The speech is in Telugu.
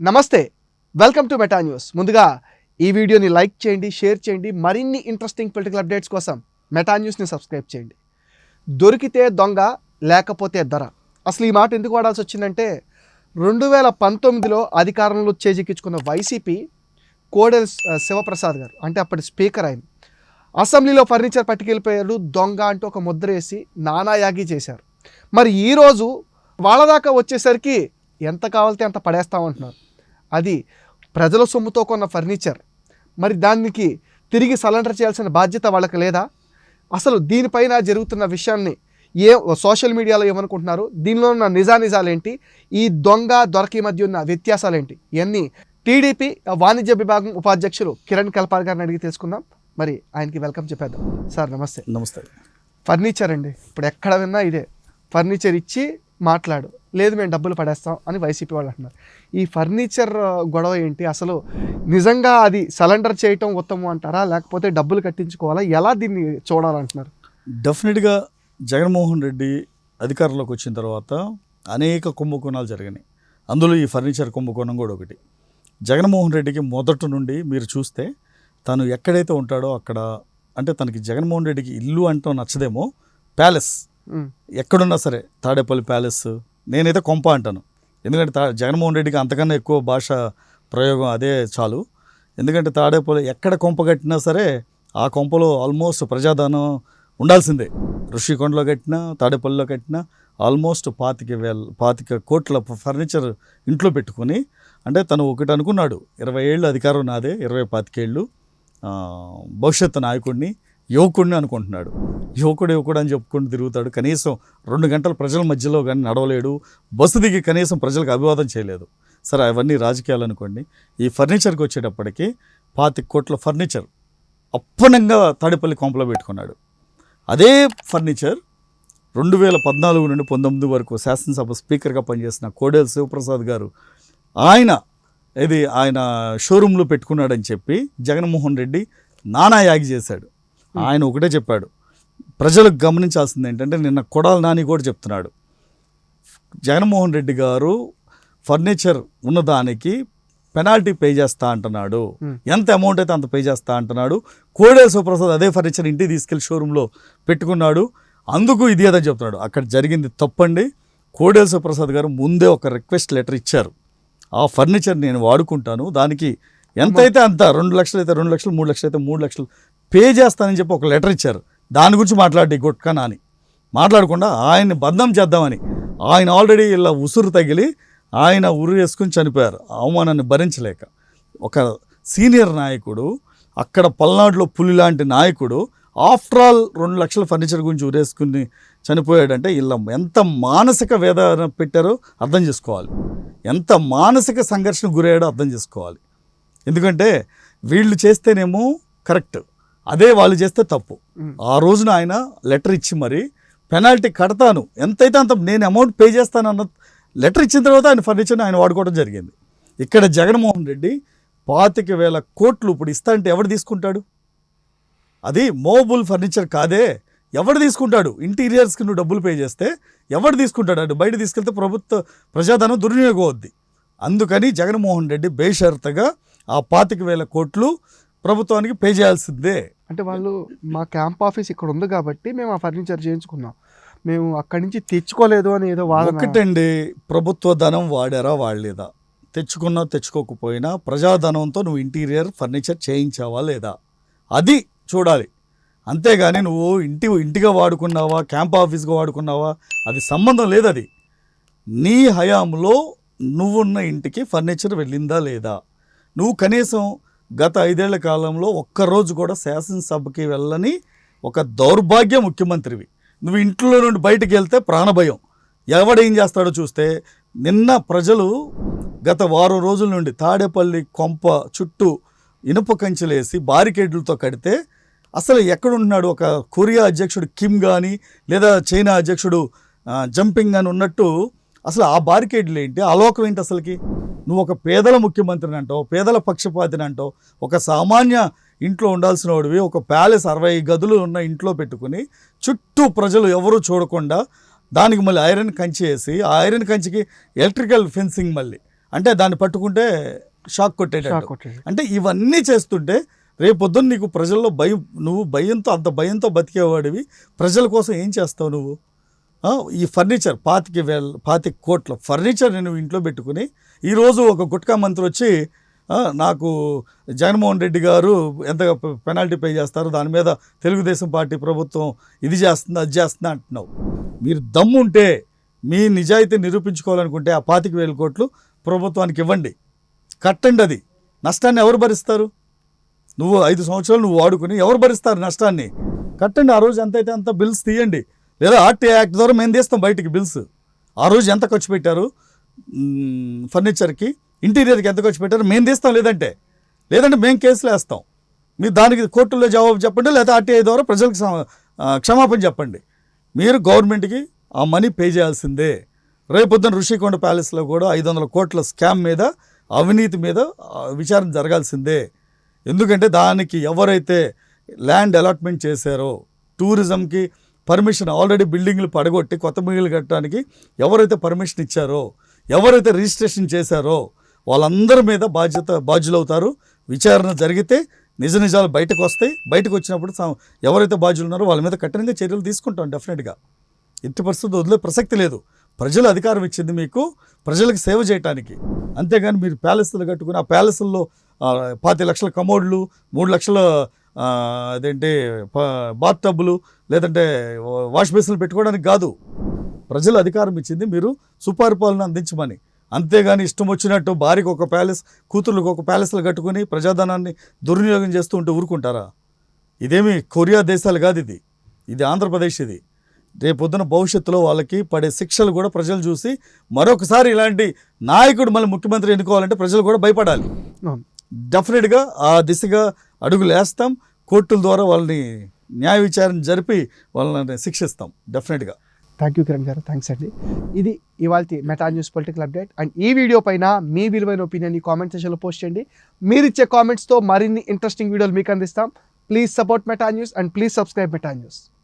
నమస్తే వెల్కమ్ టు మెటా న్యూస్. ముందుగా ఈ వీడియోని లైక్ చేయండి షేర్ చేయండి మరిన్ని ఇంట్రెస్టింగ్ పొలిటికల్ అప్డేట్స్ కోసం మెటా న్యూస్ని సబ్స్క్రైబ్ చేయండి. దొరికితే దొంగ లేకపోతే ధర అసలు ఈ మాట ఎందుకు వాడాల్సి వచ్చిందంటే రెండు వేల పంతొమ్మిదిలో అధికారంలో చేజిక్కించుకున్న వైసీపీ కోడెల శివప్రసాద్ గారు అంటే అప్పటి స్పీకర్ ఆయన అసెంబ్లీలో ఫర్నిచర్ పట్టుకెళ్ళిపోయారు దొంగ అంటూ ఒక ముద్ర వేసి నానాయాగి చేశారు. మరి ఈరోజు వాళ్ళ దాకా వచ్చేసరికి ఎంత కావాలితే అంత పడేస్తామంటున్నారు. అది ప్రజల సొమ్ముతో కొన్న ఫర్నిచర్. మరి దానికి తిరిగి సరెండర్ చేయాల్సిన బాధ్యత వాళ్ళకి లేదా? అసలు దీనిపైన జరుగుతున్న విషయాన్ని ఏ సోషల్ మీడియాలో ఏమనుకుంటున్నారు? దీనిలో ఉన్న నిజానిజాలేంటి? ఈ దొంగ దొరకి మధ్య ఉన్న వ్యత్యాసాలేంటి? ఇవన్నీ టీడీపీ వాణిజ్య విభాగం ఉపాధ్యక్షులు కిరణ్ కల్పాల్ గారిని అడిగి తెలుసుకుందాం. మరి ఆయనకి వెల్కమ్ చెప్పేద్దాం. సార్ నమస్తే. నమస్తే. ఫర్నిచర్ అండి. ఇప్పుడు ఎక్కడ విన్నా ఇదే. ఫర్నిచర్ ఇచ్చి మాట్లాడు. లేదు మేము డబ్బులు పడేస్తాం అని వైసీపీ వాళ్ళు అంటున్నారు. ఈ ఫర్నిచర్ గొడవ ఏంటి? అసలు నిజంగా అది సరెండర్ చేయటం ఉత్తమం అంటారా? లేకపోతే డబ్బులు కట్టించుకోవాలా? ఎలా దీన్ని చూడాలంటున్నారు? డెఫినెట్గా జగన్మోహన్ రెడ్డి అధికారంలోకి వచ్చిన తర్వాత అనేక కుంభకోణాలు జరిగినాయి. అందులో ఈ ఫర్నిచర్ కుంభకోణం కూడా ఒకటి. జగన్మోహన్ రెడ్డికి మొదటి నుండి మీరు చూస్తే తను ఎక్కడైతే ఉంటాడో అక్కడ అంటే తనకి జగన్మోహన్ రెడ్డికి ఇల్లు అంటూ నచ్చదేమో ప్యాలెస్. ఎక్కడున్నా సరే తాడేపల్లి ప్యాలెస్ నేనైతే కొంప అంటాను. ఎందుకంటే తా జగన్మోహన్ రెడ్డికి అంతకన్నా ఎక్కువ భాష ప్రయోగం అదే చాలు. ఎందుకంటే తాడేపల్లి ఎక్కడ కొంప కట్టినా సరే ఆ కొంపలో ఆల్మోస్ట్ ప్రజాదానం ఉండాల్సిందే. ఋషికొండలో కట్టినా తాడేపల్లిలో కట్టినా ఆల్మోస్ట్ పాతిక వేల పాతిక కోట్ల ఫర్నిచర్ ఇంట్లో పెట్టుకొని అంటే తను ఒకటి అనుకున్నాడు ఇరవై ఏళ్ళు అధికారం నాదే ఇరవై పాతికేళ్ళు భవిష్యత్తు నాయకుడిని యువకుడిని అనుకుంటున్నాడు. యువకుడు యువకుడు అని చెప్పుకుంటూ తిరుగుతాడు. కనీసం రెండు గంటలు ప్రజల మధ్యలో కానీ నడవలేడు. బస్సు దిగి కనీసం ప్రజలకు అభివాదం చేయలేదు. సరే అవన్నీ రాజకీయాలు అనుకోండి. ఈ ఫర్నిచర్కి వచ్చేటప్పటికి పాతిక కోట్ల ఫర్నిచర్ అప్పనంగా తాడేపల్లి కొంపలో పెట్టుకున్నాడు. అదే ఫర్నిచర్ రెండు వేల పద్నాలుగు నుండి పంతొమ్మిది వరకు శాసనసభ స్పీకర్గా పనిచేసిన కోడేల శివప్రసాద్ గారు ఆయన ఇది ఆయన షోరూంలో పెట్టుకున్నాడని చెప్పి జగన్మోహన్ రెడ్డి నానా యాగి చేశాడు. ఆయన ఒకటే చెప్పాడు. ప్రజలకు గమనించాల్సింది ఏంటంటే నిన్న కొడాల నాని కూడా చెప్తున్నాడు. జగన్మోహన్ రెడ్డి గారు ఫర్నిచర్ ఉన్నదానికి పెనాల్టీ పే చేస్తా అంటున్నాడు. ఎంత అమౌంట్ అయితే అంత పే చేస్తా అంటున్నాడు. కోడేల శివప్రసాద్ అదే ఫర్నిచర్ ఇంటికి తీసుకెళ్ళి షోరూంలో పెట్టుకున్నాడు. అందుకు ఇది అదని చెప్తున్నాడు. అక్కడ జరిగింది తప్పండి. కోడేల శివప్రసాద్ గారు ముందే ఒక రిక్వెస్ట్ లెటర్ ఇచ్చారు. ఆ ఫర్నిచర్ నేను వాడుకుంటాను. దానికి ఎంత అయితే అంత రెండు లక్షలు అయితే రెండు లక్షలు మూడు లక్షలు అయితే మూడు లక్షలు పే చేస్తానని చెప్పి ఒక లెటర్ ఇచ్చారు. దాని గురించి మాట్లాడి గొట్కా నాని. మాట్లాడకుండా ఆయన్ని బంధం చేద్దామని. ఆయన ఆల్రెడీ ఇలా ఉసురు తగిలి ఆయన ఉరి వేసుకుని చనిపోయారు. అవమానాన్ని భరించలేక. ఒక సీనియర్ నాయకుడు అక్కడ పల్నాడులో పులి లాంటి నాయకుడు ఆఫ్టర్ ఆల్ రెండు లక్షల ఫర్నిచర్ గురించి ఉరేసుకుని చనిపోయాడంటే ఇలా ఎంత మానసిక వేదన పెట్టారో అర్థం చేసుకోవాలి. ఎంత మానసిక సంఘర్షణ గురయ్యాడో అర్థం చేసుకోవాలి. ఎందుకంటే వీళ్ళు చేస్తేనేమో కరెక్ట్. అదే వాళ్ళు చేస్తే తప్పు. ఆ రోజున ఆయన లెటర్ ఇచ్చి మరి పెనాల్టీ కడతాను. ఎంతైతే అంత నేను అమౌంట్ పే చేస్తాను అన్న లెటర్ ఇచ్చిన తర్వాత ఆయన ఫర్నిచర్ని ఆయన వాడుకోవడం జరిగింది. ఇక్కడ జగన్మోహన్ రెడ్డి పాతిక వేల కోట్లు ఇప్పుడు ఇస్తా అంటే ఎవడు తీసుకుంటాడు? అది మోబుల్ ఫర్నిచర్ కాదే. ఎవడు తీసుకుంటాడు? ఇంటీరియర్స్కి నువ్వు డబ్బులు పే చేస్తే ఎవడు తీసుకుంటాడు? అటు బయట తీసుకెళ్తే ప్రభుత్వ ప్రజాధనం దుర్వినియోగం అవుద్ది. అందుకని జగన్మోహన్ రెడ్డి బేషరతగా ఆ పాతిక వేల కోట్లు ప్రభుత్వానికి పే చేయాల్సిందే. అంటే వాళ్ళు మా క్యాంప్ ఆఫీస్ ఇక్కడ ఉంది కాబట్టి మేము ఆ ఫర్నిచర్ చేయించుకున్నాం. మేము అక్కడి నుంచి తెచ్చుకోలేదు అని ఏదో వాదన. ఒకటండి ప్రభుత్వ ధనం వాడారా వాడలేదా? తెచ్చుకున్నా తెచ్చుకోకపోయినా ప్రజాధనంతో నువ్వు ఇంటీరియర్ ఫర్నిచర్ చేయించావా లేదా? అది చూడాలి. అంతేగాని నువ్వు ఇంటి ఇంటిగా వాడుకున్నావా క్యాంప్ ఆఫీస్గా వాడుకున్నావా? అది సంబంధం లేదు అది నీ హయాంలో నువ్వున్న ఇంటికి ఫర్నిచర్ వెళ్ళిందా లేదా? నువ్వు కనీసం గత ఐదేళ్ళ కాలంలో ఒక్కరోజు కూడా శాసనసభకి వెళ్ళని ఒక దౌర్భాగ్య ముఖ్యమంత్రివి. నువ్వు ఇంట్లో నుండి బయటికి వెళ్తే ప్రాణభయం. ఎవడేం చేస్తాడో చూస్తే నిన్న ప్రజలు గత వారం రోజుల నుండి తాడేపల్లి కొంప చుట్టూ ఇనుప కంచెలేసి బారికేడ్లతో కడితే అసలు ఎక్కడుంటున్నాడు ఒక కొరియా అధ్యక్షుడు కిమ్ కానీ లేదా చైనా అధ్యక్షుడు జంపింగ్ అని ఉన్నట్టు అసలు ఆ బారికేడ్లు ఏంటి? ఆలోకం ఏంటి అసలుకి? నువ్వు ఒక పేదల ముఖ్యమంత్రిని అంటావు పేదల పక్షపాతిని అంటావు ఒక సామాన్య ఇంట్లో ఉండాల్సిన వాడివి ఒక ప్యాలెస్ అరవై గదులు ఉన్న ఇంట్లో పెట్టుకుని చుట్టూ ప్రజలు ఎవరూ చూడకుండా దానికి మళ్ళీ ఐరన్ కంచి వేసి ఆ ఐరన్ కంచికి ఎలక్ట్రికల్ ఫెన్సింగ్ మళ్ళీ. అంటే దాన్ని పట్టుకుంటే షాక్ కొట్టేటట్టు. అంటే ఇవన్నీ చేస్తుంటే రేపు పొద్దున్న నీకు ప్రజల్లో భయం నువ్వు భయంతో అంత భయంతో బతికేవాడివి ప్రజల కోసం ఏం చేస్తావు నువ్వు? ఈ ఫర్నిచర్ పాతికి వేల పాతిక కోట్ల ఫర్నిచర్ నేను ఇంట్లో పెట్టుకుని ఈరోజు ఒక గుట్కా మంత్రి వచ్చి నాకు జగన్మోహన్ రెడ్డి గారు ఎంత పెనాల్టీ పే చేస్తారు దాని మీద తెలుగుదేశం పార్టీ ప్రభుత్వం ఇది చేస్తుంది అది చేస్తుంది అంటున్నావు. మీరు దమ్ముంటే మీ నిజాయితీ నిరూపించుకోవాలనుకుంటే ఆ పాతిక వేల కోట్లు ప్రభుత్వానికి ఇవ్వండి. కట్టండి అది. నష్టాన్ని ఎవరు భరిస్తారు? నువ్వు ఐదు సంవత్సరాలు నువ్వు వాడుకుని ఎవరు భరిస్తారు నష్టాన్ని? కట్టండి ఆ రోజు ఎంత అయితే అంత బిల్స్ తీయండి. లేదా ఆర్టీ యాక్ట్ ద్వారా మేము తీస్తాం బయటికి బిల్స్. ఆ రోజు ఎంత ఖర్చు పెట్టారు? ఫర్నిచర్కి ఇంటీరియర్కి ఎంత ఖర్చు పెట్టారు? మేము తీస్తాం లేదంటే. లేదంటే మేము కేసులు వేస్తాం. మీరు దానికి కోర్టులో జవాబు చెప్పండి లేదా ఆర్టీఐ ద్వారా ప్రజలకు క్షమాపణ చెప్పండి. మీరు గవర్నమెంట్కి ఆ మనీ పే చేయాల్సిందే. రేపొద్దున ఋషికొండ ప్యాలెస్లో కూడా ఐదు వందల కోట్ల స్కామ్ మీద అవినీతి మీద విచారణ జరగాల్సిందే. ఎందుకంటే దానికి ఎవరైతే ల్యాండ్ అలాట్మెంట్ చేశారో టూరిజంకి పర్మిషన్ ఆల్రెడీ బిల్డింగ్లు పడగొట్టి కొత్త బిల్డింగ్లు కట్టడానికి ఎవరైతే పర్మిషన్ ఇచ్చారో ఎవరైతే రిజిస్ట్రేషన్ చేశారో వాళ్ళందరి మీద బాధ్యత బాధ్యులవుతారు. విచారణ జరిగితే నిజ నిజాలు బయటకు వస్తాయి. బయటకు వచ్చినప్పుడు ఎవరైతే బాధ్యులు ఉన్నారో వాళ్ళ మీద కఠినంగా చర్యలు తీసుకుంటాం డెఫినెట్గా. ఎట్టి పరిస్థితి వదిలే ప్రసక్తి లేదు. ప్రజలు అధికారం ఇచ్చింది మీకు ప్రజలకు సేవ చేయటానికి. అంతేగాని మీరు ప్యాలెస్లు కట్టుకుని ఆ ప్యాలెస్ల్లో పాతి లక్షల కమోడ్లు మూడు లక్షల అదేంటి బాత్ టబ్బులు లేదంటే వాష్ బేసిన్లు పెట్టుకోవడానికి కాదు. ప్రజలు అధికారం ఇచ్చింది మీరు సుపరిపాలన అందించమని. అంతేగాని ఇష్టం వచ్చినట్టు భార్యకు ఒక ప్యాలెస్ కూతుర్లకు ఒక ప్యాలెస్లు కట్టుకుని ప్రజాధనాన్ని దుర్వినియోగం చేస్తూ ఉంటే ఊరుకుంటారా? ఇదేమి కొరియా దేశాలు కాదు ఇది. ఇది ఆంధ్రప్రదేశ్ ఇది. రేపొద్దున భవిష్యత్తులో వాళ్ళకి పడే శిక్షలు కూడా ప్రజలు చూసి మరొకసారి ఇలాంటి నాయకుడు మళ్ళీ ముఖ్యమంత్రి ఎన్నుకోవాలంటే ప్రజలు కూడా భయపడాలి. డెఫినెట్గా ఆ దిశగా అడుగులు వేస్తాం కోర్టుల ద్వారా వాళ్ళని న్యాయ విచారణ జరిపి వాళ్ళని శిక్షిస్తాం డెఫినెట్గా. థ్యాంక్ యూ కిరణ్ గారు. థ్యాంక్స్ అండి ఇది ఇవాళ Meta news political update and ఈ వీడియో పైన మీ విలువైన ఒపీనియన్ ఈ కామెంట్ సెషన్లో పోస్ట్ చేయండి. మీరు ఇచ్చే కామెంట్స్తో మరిన్ని ఇంట్రెస్టింగ్ వీడియోలు మీకు అందిస్తాం. Please support Meta news and please subscribe Meta news